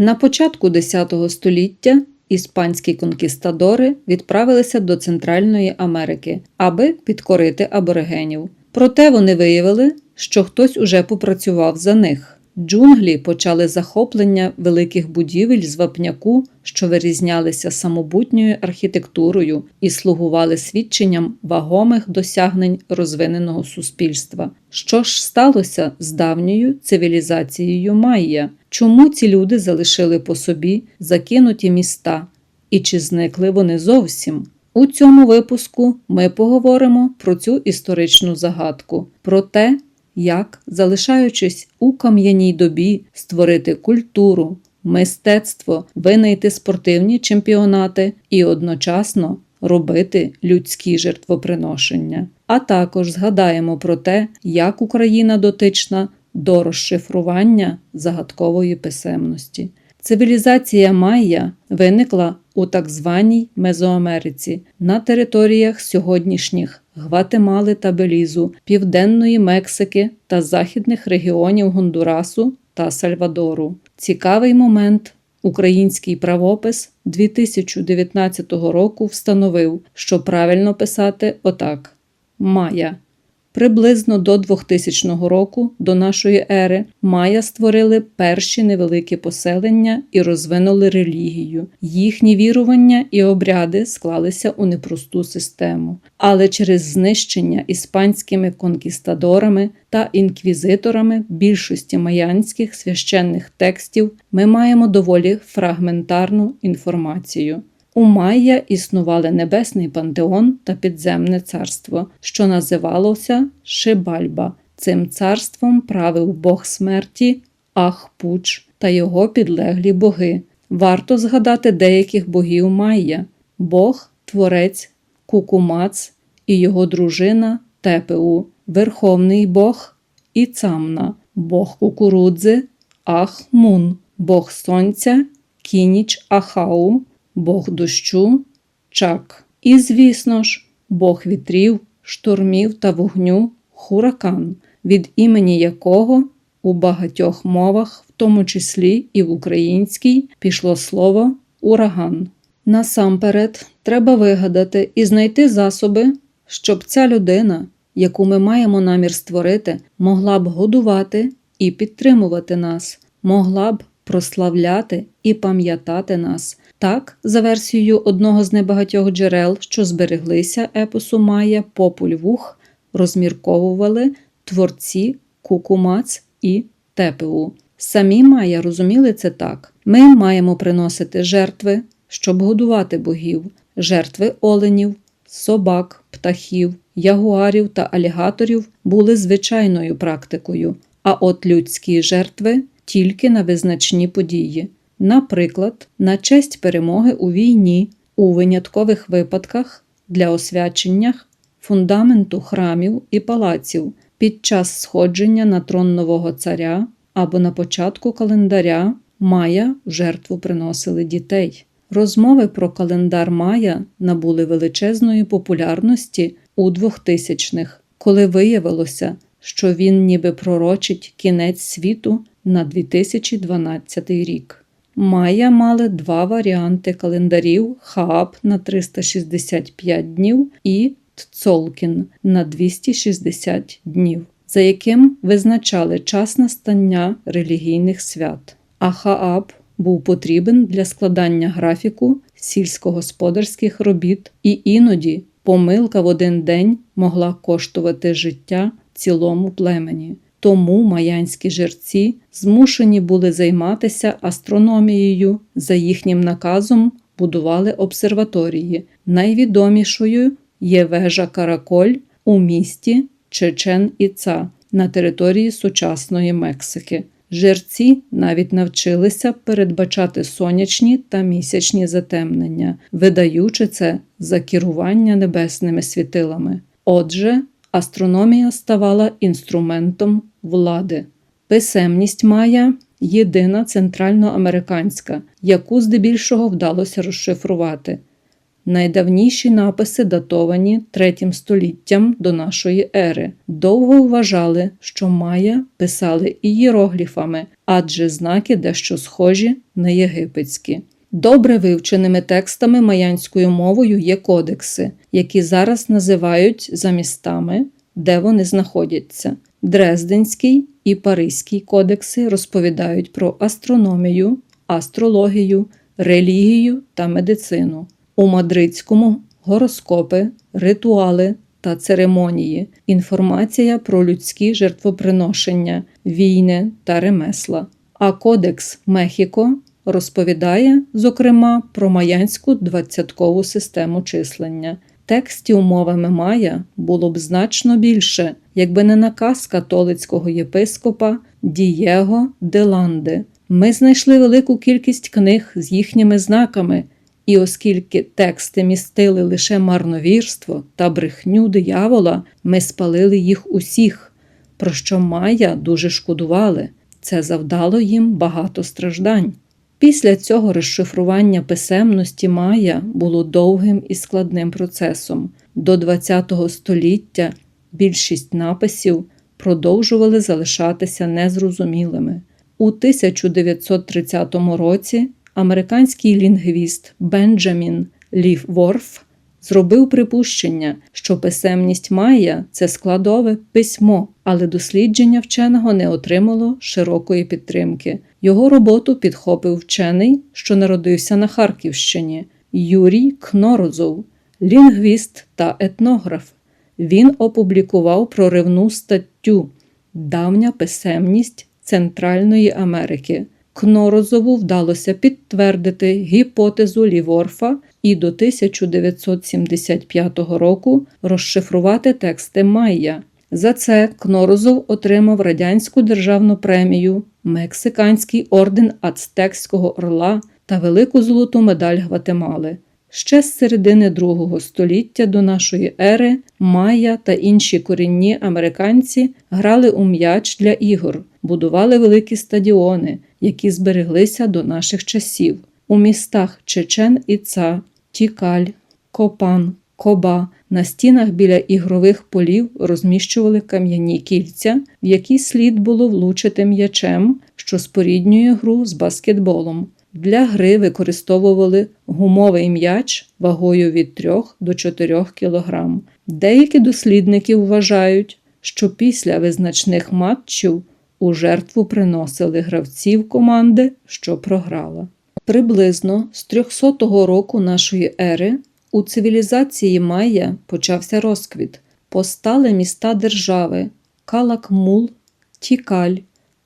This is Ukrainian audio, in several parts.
На початку X століття іспанські конкістадори відправилися до Центральної Америки, аби підкорити аборигенів. Проте вони виявили, що хтось уже попрацював за них. Джунглі почали захоплення великих будівель з вапняку, що вирізнялися самобутньою архітектурою і слугували свідченням вагомих досягнень розвиненого суспільства. Що ж сталося з давньою цивілізацією Майя? Чому ці люди залишили по собі закинуті міста? І чи зникли вони зовсім? У цьому випуску ми поговоримо про цю історичну загадку, про те, як, залишаючись у кам'яній добі, створити культуру, мистецтво, винайти спортивні чемпіонати і одночасно робити людські жертвоприношення. А також згадаємо про те, як Україна дотична до розшифрування загадкової писемності. Цивілізація Майя виникла у так званій Мезоамериці на територіях сьогоднішніх Гватемали та Белізу, Південної Мексики та західних регіонів Гондурасу та Сальвадору. Цікавий момент. Український правопис 2019 року встановив, що правильно писати отак: Майя. Приблизно до 2000 року до нашої ери майя створили перші невеликі поселення і розвинули релігію. Їхні вірування і обряди склалися у непросту систему. Але через знищення іспанськими конкістадорами та інквізиторами більшості майянських священних текстів ми маємо доволі фрагментарну інформацію. У Майя існували небесний пантеон та підземне царство, що називалося Шибальба. Цим царством правив Бог смерті Ахпуч та його підлеглі боги. Варто згадати деяких богів Майя: Бог, творець Кукумац і його дружина Тепеу, Верховний Бог Іцамна, Бог кукурудзи Ахмун, Бог Сонця Кініч Ахау. Бог дощу, чак. І, звісно ж, Бог вітрів, штурмів та вогню хуракан, від імені якого у багатьох мовах, в тому числі і в українській, пішло слово ураган. Насамперед, треба вигадати і знайти засоби, щоб ця людина, яку ми маємо намір створити, могла б годувати і підтримувати нас, могла б прославляти і пам'ятати нас. Так, за версією одного з небагатьох джерел, що збереглися епосу Майя Популь Вух, розмірковували творці Кукумац і Тепеу. Самі Майя розуміли це так: ми маємо приносити жертви, щоб годувати богів, жертви оленів, собак, птахів, ягуарів та алігаторів були звичайною практикою, а от людські жертви тільки на визначні події. Наприклад, на честь перемоги у війні, у виняткових випадках для освячення фундаменту храмів і палаців під час сходження на трон нового царя або на початку календаря Майя в жертву приносили дітей. Розмови про календар Майя набули величезної популярності у 2000-х, коли виявилося, що він ніби пророчить кінець світу на 2012 рік. Майя мали два варіанти календарів Хаап на 365 днів і Тцолкін на 260 днів, за яким визначали час настання релігійних свят. А Хааб був потрібен для складання графіку сільськогосподарських робіт, і іноді помилка в один день могла коштувати життя цілому племені. Тому маянські жерці змушені були займатися астрономією. За їхнім наказом будували обсерваторії. Найвідомішою є вежа Караколь у місті Чечен Іца на території сучасної Мексики. Жерці навіть навчилися передбачати сонячні та місячні затемнення, видаючи це за керування небесними світилами. Отже, астрономія ставала інструментом влади. Писемність Майя єдина центральноамериканська, яку здебільшого вдалося розшифрувати. Найдавніші написи датовані третім століттям до нашої ери. Довго вважали, що майя писали ієрогліфами, адже знаки дещо схожі на єгипетські. Добре вивченими текстами маянською мовою є кодекси, які зараз називають за містами, де вони знаходяться. Дрезденський і Паризький кодекси розповідають про астрономію, астрологію, релігію та медицину. У Мадридському гороскопи, ритуали та церемонії, інформація про людські жертвоприношення, війни та ремесла. А Кодекс Мехіко розповідає, зокрема, про маянську двадцяткову систему числення. Текстів мовами Майя було б значно більше, якби не наказ католицького єпископа Дієго Деланде. Ми знайшли велику кількість книг з їхніми знаками, і оскільки тексти містили лише марновірство та брехню диявола, ми спалили їх усіх, про що Майя дуже шкодували. Це завдало їм багато страждань. Після цього розшифрування писемності Майя було довгим і складним процесом. До ХХ століття більшість написів продовжували залишатися незрозумілими. У 1930 році американський лінгвіст Бенджамін Лів Ворф зробив припущення, що писемність Майя це складове письмо, але дослідження вченого не отримало широкої підтримки. Його роботу підхопив вчений, що народився на Харківщині Юрій Кнорозов, лінгвіст та етнограф. Він опублікував проривну статтю Давня писемність Центральної Америки. Кнорозову вдалося підтвердити гіпотезу Ліворфа і до 1975 року розшифрувати тексти Майя. За це Кнорозов отримав радянську державну премію, Мексиканський орден Ацтекського орла та велику золоту медаль Гватемали. Ще з середини другого століття до нашої ери Майя та інші корінні американці грали у м'яч для ігор, будували великі стадіони, які збереглися до наших часів. У містах Чечен і Ца, Тікаль, Копан, Коба на стінах біля ігрових полів розміщували кам'яні кільця, в які слід було влучити м'ячем, що споріднює гру з баскетболом. Для гри використовували гумовий м'яч вагою від 3 до 4 кг. Деякі дослідники вважають, що після визначних матчів у жертву приносили гравців команди, що програла. Приблизно з 300 року нашої ери у цивілізації Майя почався розквіт. Постали міста держави Калакмул, Тікаль,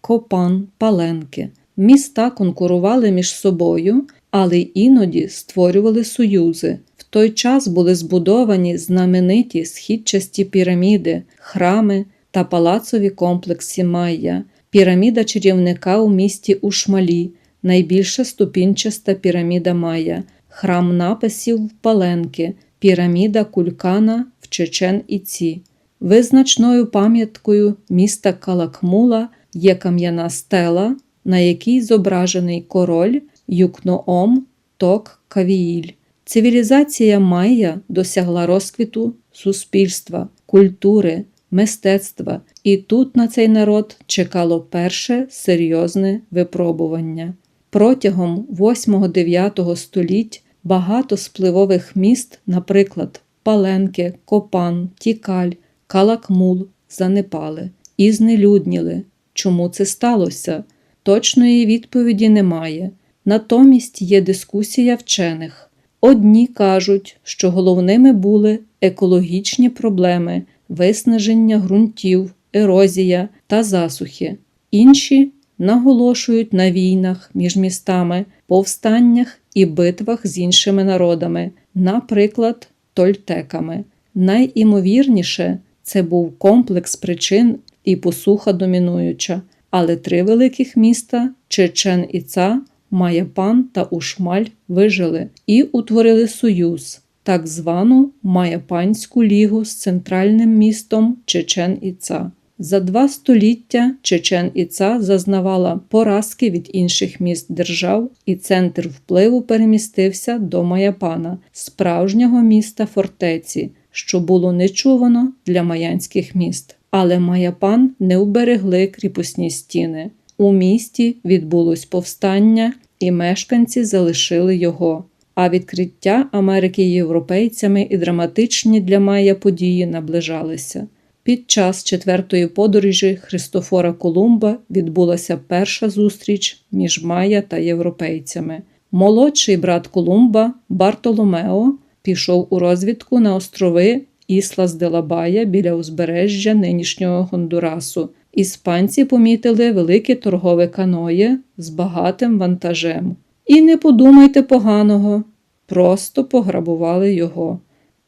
Копан, Паленки. Міста конкурували між собою, але іноді створювали союзи. В той час були збудовані знамениті східчасті піраміди, храми та палацові комплекси Майя, піраміда чарівника у місті Ушмалі, найбільша ступінчаста піраміда Майя, храм написів в Паленки, піраміда Кулькана в Чечен Іці. Визначною пам'яткою міста Калакмула є кам'яна стела, на якій зображений король Юкноом Ток Кавіїль. Цивілізація Майя досягла розквіту суспільства, культури, мистецтва, і тут на цей народ чекало перше серйозне випробування. Протягом 8-9 століть багато спливових міст, наприклад, Паленки, Копан, Тікаль, Калакмул, занепали і знелюдніли. Чому це сталося? Точної відповіді немає. Натомість є дискусія вчених. Одні кажуть, що головними були екологічні проблеми, виснаження ґрунтів, ерозія та засухи. Інші наголошують на війнах між містами, повстаннях і битвах з іншими народами, наприклад, тольтеками. Найімовірніше це був комплекс причин і посуха домінуюча, але три великих міста Чечен і Ца, Маєпан та Ушмаль вижили і утворили союз, так звану Маєпанську лігу з центральним містом Чечен і Ца. За два століття Чечен Іца зазнавала поразки від інших міст держав, і центр впливу перемістився до Маяпана, справжнього міста фортеці, що було нечувано для маянських міст. Але Маяпан не уберегли кріпосні стіни. У місті відбулось повстання, і мешканці залишили його. А відкриття Америки європейцями і драматичні для Майя події наближалися. Під час четвертої подорожі Христофора Колумба відбулася перша зустріч між Майя та європейцями. Молодший брат Колумба Бартоломео пішов у розвідку на острови Іслас Делабая біля узбережжя нинішнього Гондурасу. Іспанці помітили велике торгове каноє з багатим вантажем. І не подумайте поганого, просто пограбували його.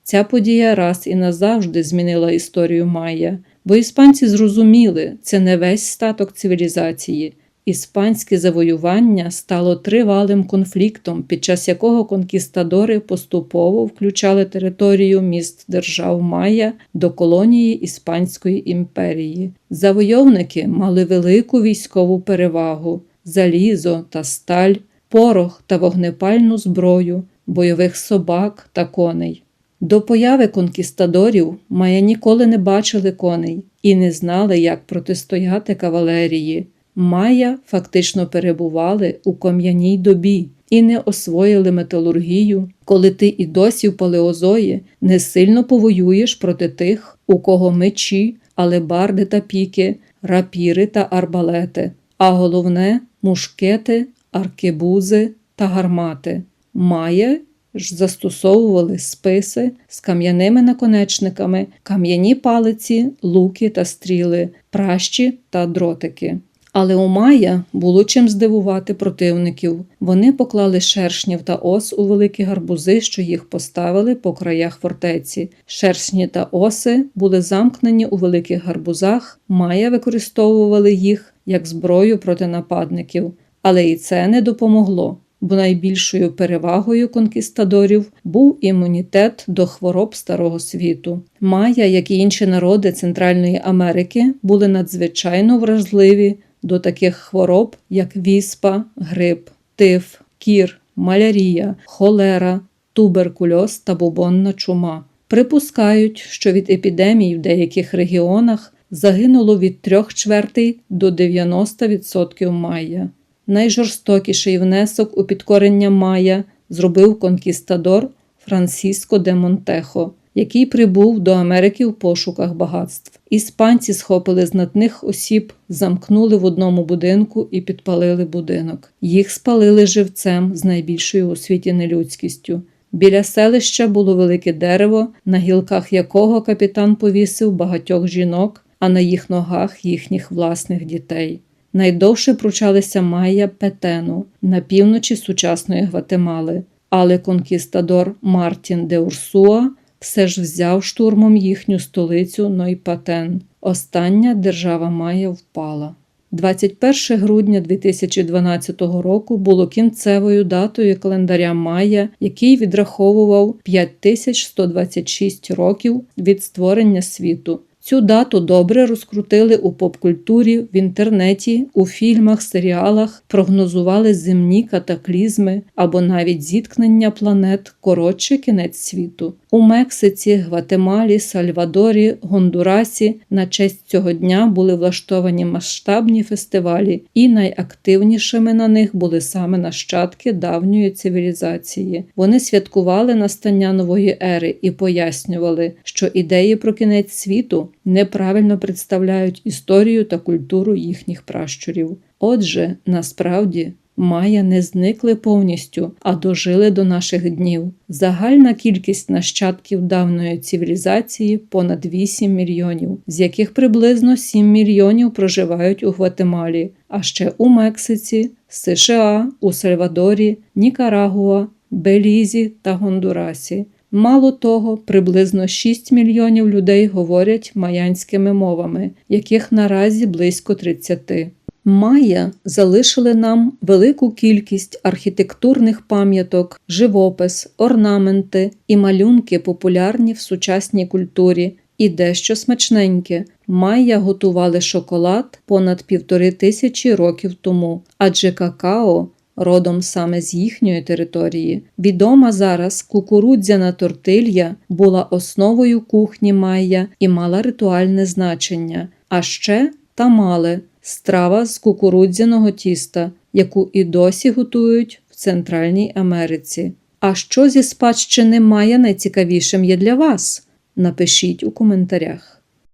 Ця подія раз і назавжди змінила історію Майя, бо іспанці зрозуміли, це не весь статок цивілізації. Іспанське завоювання стало тривалим конфліктом, під час якого конкістадори поступово включали територію міст держав Майя до колонії Іспанської імперії. Завойовники мали велику військову перевагу, залізо та сталь, порох та вогнепальну зброю, бойових собак та коней. До появи конкістадорів Майя ніколи не бачили коней і не знали, як протистояти кавалерії. Майя фактично перебували у кам'яній добі і не освоїли металургію, коли ти і досі в палеозої не сильно повоюєш проти тих, у кого мечі, алебарди та піки, рапіри та арбалети, а головне мушкети, аркебузи та гармати. Майя ж застосовували списи з кам'яними наконечниками, кам'яні палиці, луки та стріли, пращі та дротики. Але у Майя було чим здивувати противників. Вони поклали шершнів та ос у великі гарбузи, що їх поставили по краях фортеці. Шершні та оси були замкнені у великих гарбузах. Майя використовували їх як зброю проти нападників, але і це не допомогло. Бо найбільшою перевагою конкістадорів був імунітет до хвороб старого світу. Майя, як і інші народи Центральної Америки, були надзвичайно вразливі до таких хвороб, як віспа, грип, тиф, кір, малярія, холера, туберкульоз та бубонна чума. Припускають, що від епідемій в деяких регіонах загинуло від 3 чвертей до 90% майя. Найжорстокіший внесок у підкорення Майя зробив конкістадор Франсіско де Монтехо, який прибув до Америки в пошуках багатств. Іспанці схопили знатних осіб, замкнули в одному будинку і підпалили будинок. Їх спалили живцем з найбільшою у світі нелюдськістю. Біля селища було велике дерево, на гілках якого капітан повісив багатьох жінок, а на їх ногах їхніх власних дітей. Найдовше пручалися Майя Петену на півночі сучасної Гватемали, але конкістадор Мартін де Урсуа все ж взяв штурмом їхню столицю Нойпатен. Остання держава Майя впала. 21 грудня 2012 року було кінцевою датою календаря Майя, який відраховував 5126 років від створення світу. Цю дату добре розкрутили у поп-культурі, в інтернеті, у фільмах, серіалах, прогнозували земні катаклізми або навіть зіткнення планет, коротше кінець світу. У Мексиці, Гватемалі, Сальвадорі, Гондурасі на честь цього дня були влаштовані масштабні фестивалі, і найактивнішими на них були саме нащадки давньої цивілізації. Вони святкували настання нової ери і пояснювали, що ідеї про кінець світу неправильно представляють історію та культуру їхніх пращурів. Отже, насправді. Майя не зникли повністю, а дожили до наших днів. Загальна кількість нащадків давної цивілізації понад 8 мільйонів, з яких приблизно 7 мільйонів проживають у Гватемалі, а ще у Мексиці, США, у Сальвадорі, Нікарагуа, Белізі та Гондурасі. Мало того, приблизно 6 мільйонів людей говорять майянськими мовами, яких наразі близько 30. Майя залишили нам велику кількість архітектурних пам'яток, живопис, орнаменти і малюнки, популярні в сучасній культурі, і дещо смачненьке. Майя готували шоколад понад півтори тисячі років тому, адже какао родом саме з їхньої території. Відома зараз кукурудзяна тортилья була основою кухні майя і мала ритуальне значення. А ще тамале страва з кукурудзяного тіста, яку і досі готують в Центральній Америці. А що зі спадщини має найцікавішим є для вас? Напишіть у коментарях.